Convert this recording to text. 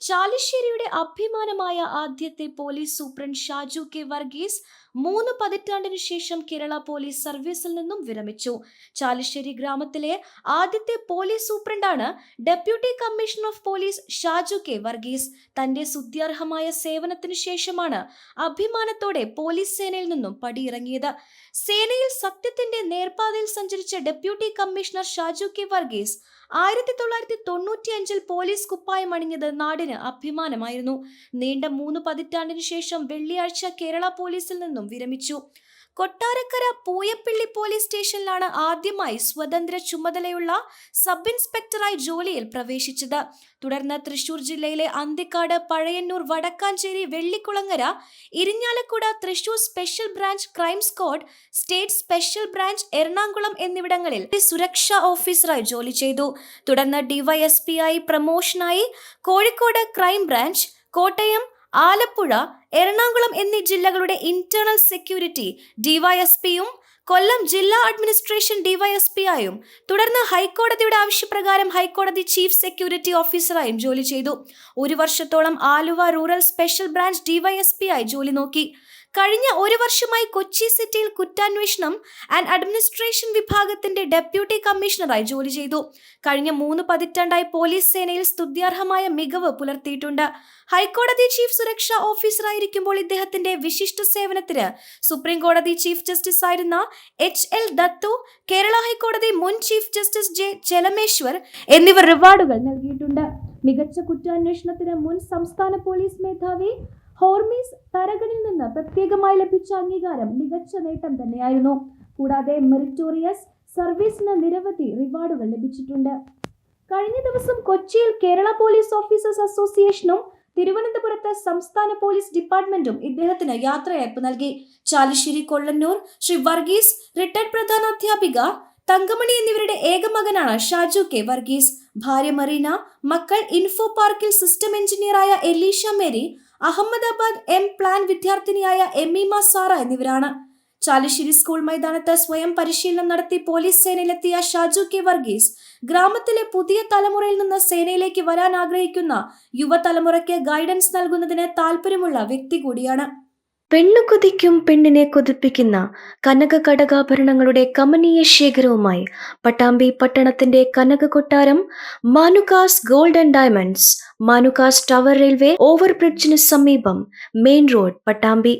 ചാലിശ്ശേരിയുടെ അഭിമാനമായ ആദ്യത്തെ police superintendent Shaju K Varghese മൂന്ന് പതിറ്റാണ്ടിനു ശേഷം കേരള പോലീസ് സർവീസിൽ നിന്നും വിരമിച്ചു. ചാലിശ്ശേരി ഗ്രാമത്തിലെ ആദ്യത്തെ police സൂപ്രണ്ടാണ് deputy commissioner of police Shaju K Varghese. തന്റെ സുദ്ധ്യർഹമായ സേവനത്തിനു ശേഷമാണ് അഭിമാനത്തോടെ പോലീസ് സേനയിൽ നിന്നും പടിയിറങ്ങിയത്. സേനയിൽ സത്യത്തിന്റെ നേർപാതയിൽ സഞ്ചരിച്ച deputy commissioner Shaju K Varghese ആയിരത്തി തൊള്ളായിരത്തി തൊണ്ണൂറ്റി അഞ്ചിൽ പോലീസ് കുപ്പായം അണിഞ്ഞത് നാടിന് അഭിമാനമായിരുന്നു. നീണ്ട മൂന്ന് പതിറ്റാണ്ടിനു ശേഷം വെള്ളിയാഴ്ച കേരള പോലീസിൽ നിന്നും വിരമിച്ചു. കൊട്ടാരക്കര പൂയപ്പള്ളി പോലീസ് സ്റ്റേഷനിലാണ് ആദ്യമായി സ്വതന്ത്ര ചുമതലയുള്ള സബ് ഇൻസ്പെക്ടറായി ജോലിയിൽ പ്രവേശിച്ചത്. തുടർന്ന് തൃശൂർ ജില്ലയിലെ Anthikad Pazhayannur Vadakkanchery Vellikulangara Irinjalakuda Thrissur special branch crime squad state special branch Ernakulam എന്നിവിടങ്ങളിൽ സുരക്ഷാ ഓഫീസറായി ജോലി ചെയ്തു. തുടർന്ന് ഡിവൈഎസ്പിയായി പ്രമോഷനായി കോഴിക്കോട് ക്രൈം ബ്രാഞ്ച് കോട്ടയം ആലപ്പുഴ എറണാകുളം എന്നീ ജില്ലകളുടെ ഇന്റേണൽ സെക്യൂരിറ്റി ഡിവൈഎസ്പിയും കൊല്ലം ജില്ലാ അഡ്മിനിസ്ട്രേഷൻ ഡിവൈഎസ്പി ആയും തുടർന്ന് ഹൈക്കോടതിയുടെ ആവശ്യപ്രകാരം ഹൈക്കോടതി ചീഫ് സെക്യൂരിറ്റി ഓഫീസറായും ജോലി ചെയ്തു. ഒരു വർഷത്തോളം Aluva rural special branch DYSP ആയി ജോലി നോക്കി. കഴിഞ്ഞ ഒരു വർഷമായി കൊച്ചി സിറ്റിയിൽ കുറ്റാന്വേഷണം ആൻഡ് അഡ്മിനിസ്ട്രേഷൻ വിഭാഗത്തിന്റെ ഡെപ്യൂട്ടി കമ്മീഷണറായി ജോലി ചെയ്തു. കഴിഞ്ഞ മൂന്ന് പതിറ്റാണ്ടായി പോലീസ് സേനയിൽ സ്തുത്യർഹമായ മികവ് പുലർത്തിയിട്ടുണ്ട്. ഹൈക്കോടതി ചീഫ് സുരക്ഷാ ഓഫീസറായിരിക്കുമ്പോൾ ഇദ്ദേഹത്തിന്റെ വിശിഷ്ട സേവനത്തിന് സുപ്രീം കോടതി ചീഫ് ജസ്റ്റിസ് ആയിരുന്ന എച്ച് എൽ ദത്തു കേരള ഹൈക്കോടതി മുൻ ചീഫ് ജസ്റ്റിസ് ജെ ചെലമേശ്വർ എന്നിവർ റിവാർഡുകൾ നൽകിയിട്ടുണ്ട്. മികച്ച കുറ്റാന്വേഷണത്തിന് മുൻ സംസ്ഥാന പോലീസ് മേധാവി ഹോർമീസ് തരകനിൽ നിന്ന് പ്രത്യേകമായി ലഭിച്ച അംഗീകാരം മികച്ച നേട്ടം തന്നെയായിരുന്നു. കൂടാതെ മെറിറ്റോറിയസ് സർവീസിന് നിരവധി റിവാർഡുകൾ ലഭിച്ചിട്ടുണ്ട്. കഴിഞ്ഞ ദിവസം കൊച്ചിയിൽ കേരള പോലീസ് ഓഫീസേഴ്സ് അസോസിയേഷനും തിരുവനന്തപുരത്ത് സംസ്ഥാന പോലീസ് ഡിപ്പാർട്ട്മെന്റും ഇദ്ദേഹത്തിന് യാത്രയയപ്പ് നൽകി. ചാലിശ്ശേരി കൊള്ളന്നൂർ ശ്രീ വർഗീസ് റിട്ടയർഡ് പ്രധാനാധ്യാപിക തങ്കമണി എന്നിവരുടെ ഏക മകനാണ് ഷാജു കെ. വർഗീസ്. ഭാര്യ മറീന മക്കൾ ഇൻഫോ പാർക്കിൽ system എഞ്ചിനീയറായ Elisha Mary Ahmedabad M plan വിദ്യാർത്ഥിനിയായ എമീമ Sara എന്നിവരാണ്. ചാലിശ്ശേരി സ്കൂൾ മൈതാനത്ത് സ്വയം പരിശീലനം നടത്തി പോലീസ് സേനയിലെത്തിയ ഷാജു കെ വർഗീസ്. ഗ്രാമത്തിലെ പുതിയ തലമുറയിൽ നിന്ന് സേനയിലേക്ക് വരാൻ ആഗ്രഹിക്കുന്ന യുവതലമുറയ്ക്ക് ഗൈഡൻസ് നൽകുന്നതിന് താല്പര്യമുള്ള വ്യക്തി കൂടിയാണ്. പെണ്ണു കൊതിക്കും പെണ്ണിനെ കൊതിപ്പിക്കുന്ന കനക കടകാഭരണങ്ങളുടെ കമനീയ ശേഖരവുമായി പട്ടാമ്പി പട്ടണത്തിന്റെ കനക കൊട്ടാരം Manukas gold and diamonds Manukas tower railway over ബ്രിഡ്ജിന് സമീപം മെയിൻ റോഡ് പട്ടാമ്പി.